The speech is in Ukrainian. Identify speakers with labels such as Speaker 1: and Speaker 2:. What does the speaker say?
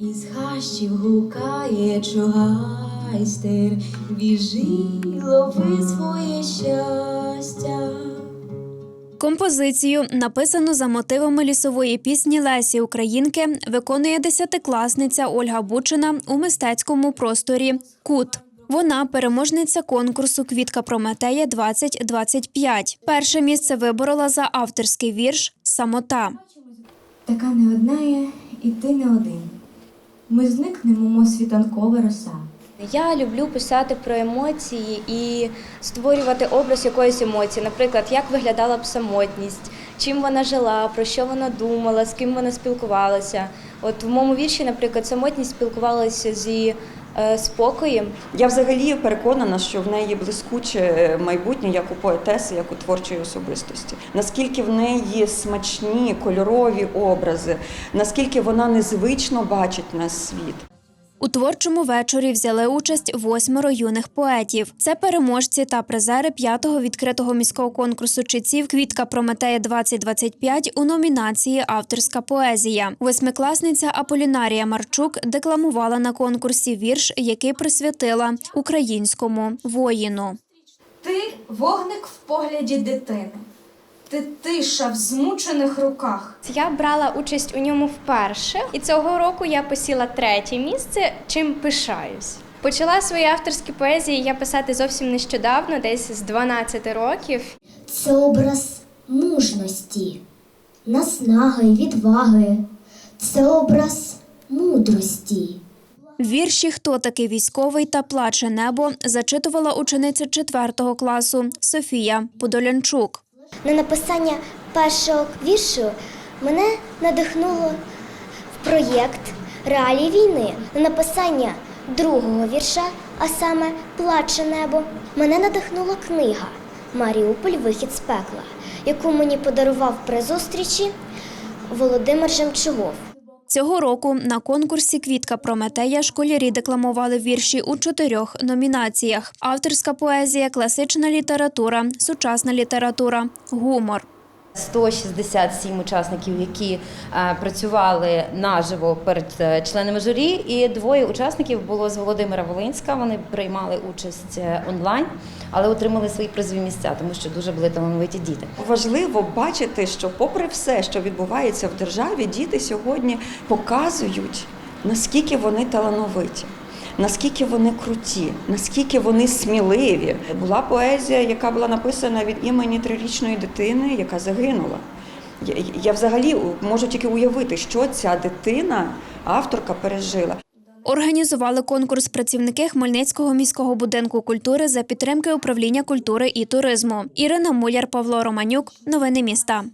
Speaker 1: Із хащів гукає чугайстер, біжи, лови своє щастя.
Speaker 2: Композицію, написану за мотивами лісової пісні Лесі Українки, виконує десятикласниця Ольга Бучина у мистецькому просторі Кут. Вона переможниця конкурсу Квітка Прометея 2025. Перше місце виборола за авторський вірш Самота.
Speaker 1: Така не одна є, і ти не один. Ми зникнемо, мов світанкова роса.
Speaker 3: Я люблю писати про емоції і створювати образ якоїсь емоції. Наприклад, як виглядала б самотність, чим вона жила, про що вона думала, з ким вона спілкувалася. От в моєму вірші, наприклад, самотність спілкувалася зі спокоєм.
Speaker 4: Я взагалі переконана, що в неї блискуче майбутнє як у поетеси, як у творчої особистості. Наскільки в неї смачні кольорові образи, наскільки вона незвично бачить на світ.
Speaker 2: У творчому вечорі взяли участь восьмеро юних поетів. Це переможці та призери п'ятого відкритого міського конкурсу читців Квітка Прометея 2025 у номінації Авторська поезія. Восьмикласниця Аполінарія Марчук декламувала на конкурсі вірш, який присвятила українському воїну.
Speaker 5: Ти вогник в погляді дитини. Ти тиша в змучених руках.
Speaker 6: Я брала участь у ньому вперше, і цього року я посіла третє місце, чим пишаюсь. Почала свої авторські поезії я писати зовсім нещодавно, десь з 12 років.
Speaker 7: Це образ мужності, наснаги, відваги. Це образ мудрості.
Speaker 2: Вірші Хто такий військовий та плаче небо зачитувала учениця 4 класу Софія Подолянчук.
Speaker 7: На написання першого віршу мене надихнуло в проєкт Реалії війни. На написання другого вірша, а саме Плаче небо, мене надихнула книга Маріуполь Вихід з пекла, яку мені подарував при зустрічі Володимир Жемчугов.
Speaker 2: Цього року на конкурсі Квітка Прометея школярі декламували вірші у чотирьох номінаціях: авторська поезія, класична література, сучасна література, гумор.
Speaker 8: 167 учасників, які е, працювали наживо перед е, членами журі, і двоє учасників було з Володимира Волинська. Вони приймали участь е, онлайн, але отримали свої призові місця, тому що дуже були талановиті діти.
Speaker 4: Важливо бачити, що, попри все, що відбувається в державі, діти сьогодні показують, наскільки вони талановиті. Наскільки вони круті, наскільки вони сміливі. Була поезія, яка була написана від імені трирічної дитини, яка загинула. Я, я взагалі можу тільки уявити, що ця дитина, авторка, пережила.
Speaker 2: Організували конкурс працівники Хмельницького міського будинку культури за підтримки управління культури і туризму. Ірина Муляр, Павло Романюк. Новини міста.